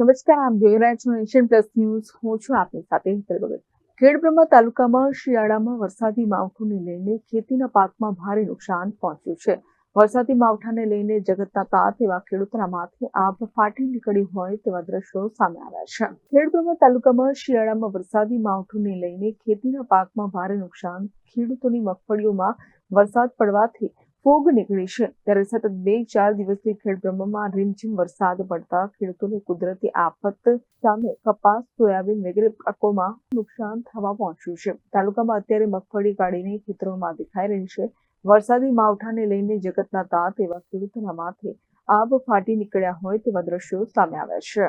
નમસ્કાર આપ જોઈ રહ્યા છો નેશન પ્લસ ન્યૂઝ. હું છું આપની સાથે હેતલ ખેડબ્રહ્મા તાલુકામાં શિયાળામાં વરસાદી માવઠુંને લઈને ખેતીના પાકમાં ભારે નુકસાન પહોંચ્યું છે. વરસાદી માવઠાને લઈને જગતના તાત એવા ખેડૂતોના માથે આભ ફાટી નીકળી હોય તેવા દ્રશ્યો સામે આવ્યા છે. ખેડબ્રહ્મા તાલુકામાં શિયાળામાં વરસાદી માવઠુંને લઈને ખેતીના પાકમાં ભારે નુકસાન, ખેડૂતોની મગફળીઓમાં વરસાદ પડવાથી ફૂગ નીકળી છે. ત્યારે સતત બે ચાર દિવસથી ખેડબ્રહ્મામાં રીમઝીમ વરસાદ પડતા ખેડૂતોને કુદરતી આફત સામે કપાસ, સોયાબીન વગેરે પાકોમાં નુકસાન થવા પહોંચ્યું છે. તાલુકામાં અત્યારે મગફળી કાઢીને ખેતરોમાં દેખાઈ રહી છે. વરસાદી માવઠાને લઈને જગતના તાત એવા ખેડૂતોના માથે આબ ફાટી નીકળ્યા હોય તેવા દ્રશ્યો સામે આવ્યા છે.